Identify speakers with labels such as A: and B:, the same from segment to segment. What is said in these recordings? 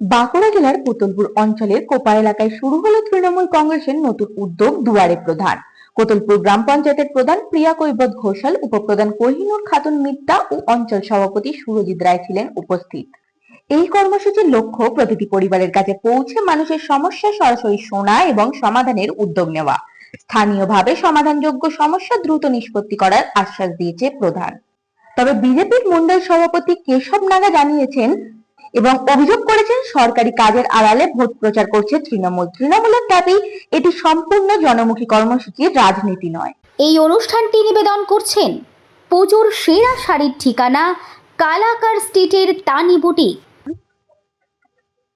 A: বাঁকুড়া জেলার কোতলপুর অঞ্চলের কোপা এলাকায় শুরু হলো তৃণমূল কংগ্রেসের নতুন উদ্যোগ দুয়ারে প্রধান। কোতলপুর গ্রাম পঞ্চায়েতের প্রধান প্রিয়া কৈবত ঘোষাল, উপপ্রধান কোহিনুর খাতুন মিত্তা ও অঞ্চল সভাপতি সুরজিৎ রায় ছিলেন উপস্থিত। এই কর্মসূচির লক্ষ্য প্রতিটি পরিবারের কাছে পৌঁছে মানুষের সমস্যা সরাসরি শোনা এবং সমাধানের উদ্যোগ নেওয়া। স্থানীয়ভাবে সমাধানযোগ্য সমস্যা দ্রুত নিষ্পত্তি করার আশ্বাস দিয়েছে প্রধান। তবে বিজেপির মন্ডল সভাপতি কেশব নাগা জানিয়েছেন এবং অভিযোগ করেছেন সরকারি কাজের আড়ালে ভোট প্রচার করছে তৃণমূল। তৃণমূলের দাবি এটি সম্পূর্ণ জনমুখী কর্মসূচির রাজনীতি নয়।
B: এই অনুষ্ঠানটি নিবেদন করছেন পুজোর সেরা শাড়ির ঠিকানা কালাকার স্ট্রিটের তানি বুটিক।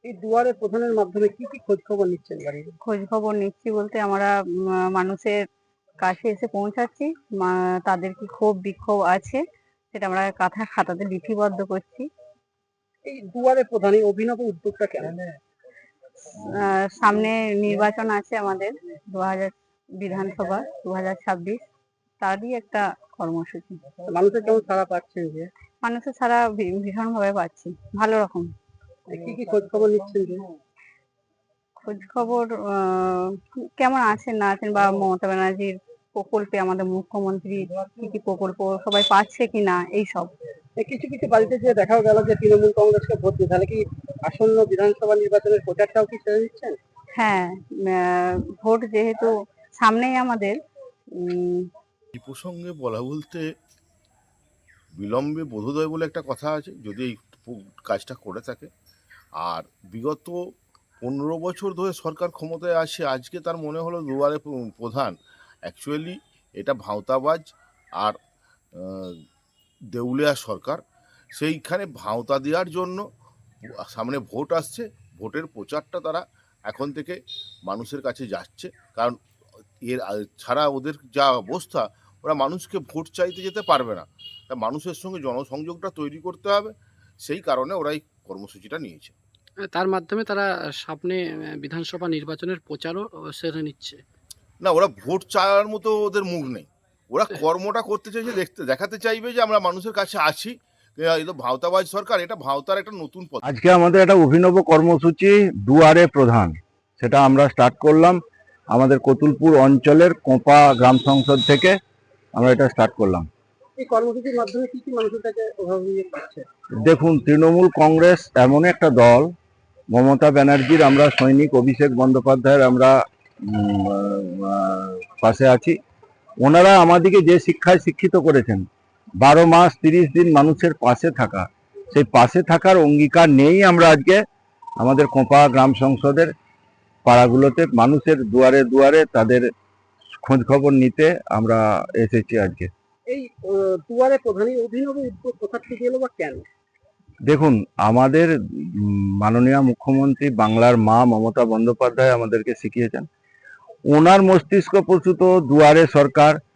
C: এই দুয়ারে প্রধানের মাধ্যমে কি কি খোঁজ খবর নিচ্ছেন বাড়ির
D: খোঁজ খবর নিচ্ছি বলতে আমরা উম, মানুষের কাছে এসে পৌঁছাচ্ছি মা- তাদের কি ক্ষোভ বিক্ষোভ আছে সেটা আমরা কাঁথা খাতাতে লিপিবদ্ধ করছি।
C: এই দুয়ারে প্রধান এই অভিনব উদ্যোগটা কেন
D: সামনে নির্বাচন আছে আমাদের দু হাজার বিধানসভা দু হাজার ছাব্বিশ। তারই একটা কর্মসূচি।
C: মানুষের কেমন সারা পাচ্ছেন যে?
D: মানুষের সারা ভী- ভীষণভাবে পাচ্ছি। ভালো রকম।
C: কি কি খোঁজ খবর নিচ্ছেন
D: খোঁজ খবর আহ, কেমন আছেন না আছেন বা মমতা ব্যানার্জির প্রকল্পে আমাদের মুখ্যমন্ত্রী কি কি প্রকল্প সবাই পাচ্ছে কিনা এইসব
C: এই কিছু কিছু বাড়িতে যে দেখাও গেল যে তৃণমূল কংগ্রেসকে ভোট দিয়ে তাহলে কি আসন্ন বিধানসভা নির্বাচনের প্রচারটাও কি সেরে দিচ্ছেন?
D: হ্যাঁ ভোট যেহেতু সামনেই আমাদের
E: এই প্রসঙ্গে বলা বলতে বিলম্বে বোধোদয় বলে একটা কথা আছে যদি এই কাজটা করে থাকে। আর বিগত পনেরো বছর ধরে সরকার ক্ষমতায় আসে আজকে তার মনে হলো দুয়ারে প্র- প্রধান। অ্যাকচুয়ালি এটা ভাঁওতাবাজ আর দেউলিয়া সরকার সেইখানে ভাঁওতা দেওয়ার জন্য সামনে ভোট আসছে। ভোটের প্রচারটা তারা এখন থেকে মানুষের কাছে যাচ্ছে। কারণ এর ছাড়া ওদের যা অবস্থা ওরা মানুষকে ভোট চাইতে যেতে পারবে না। তা মানুষের সঙ্গে জনসংযোগটা তৈরি করতে হবে। সেই কারণে ওরা এই কর্মসূচিটা নিয়েছে।
F: তার মাধ্যমে তারা সামনে বিধানসভা নির্বাচনের প্রচারও সেরে নিচ্ছে।
E: না ওরা ভোট চাওয়ার মতো ওদের মুখ নেই। ওরা কর্মটা করতে চাইছে দেখতে দেখাতে চাইবে যে আমরা মানুষের কাছে আছি। এই ভাওতাবাজ সরকার এটা ভাওতার একটা নতুন পথ।
G: আজকে আমাদের একটা অভিনব কর্মসূচি দুয়ারে প্রধান সেটা আমরা স্টার্ট করলাম। আমাদের কতুলপুর অঞ্চলের কোপা গ্রাম সংসদ থেকে আমরা এটা স্টার্ট করলাম।
C: এই কর্মসূচির মাধ্যমে কি কি মানুষের কাছে অভাবনীয় পাচ্ছে
G: দেখুন তৃণমূল কংগ্রেস এমন একটা দল মমতা ব্যানার্জির আমরা সৈনিক অভিষেক বন্দ্যোপাধ্যায়ের আমরা পাশে আছি। ওনারা আমাদেরকে যে শিক্ষায় শিক্ষিত করেছেন বারো মাস তিরিশ দিন মানুষের পাশে থাকা সেই পাশে থাকার অঙ্গীকার নেই আমরা আজকে আমাদের কোপা গ্রাম সংসদের পাড়াগুলোতে মানুষের দুয়ারে দুয়ারে তাদের খোঁজ খবর নিতে আমরা এসেছি আজকে।
C: এই দুয়ারে প্রধান অভিনব উদ্যোগ কোথা থেকে এলো বা কেন?
G: দেখুন আমাদের মাননীয় মুখ্যমন্ত্রী বাংলার মা মমতা বন্দ্যোপাধ্যায় আমাদেরকে শিখিয়েছেন ওনার মস্তিষ্ক প্রসূত দুয়ারে সরকার।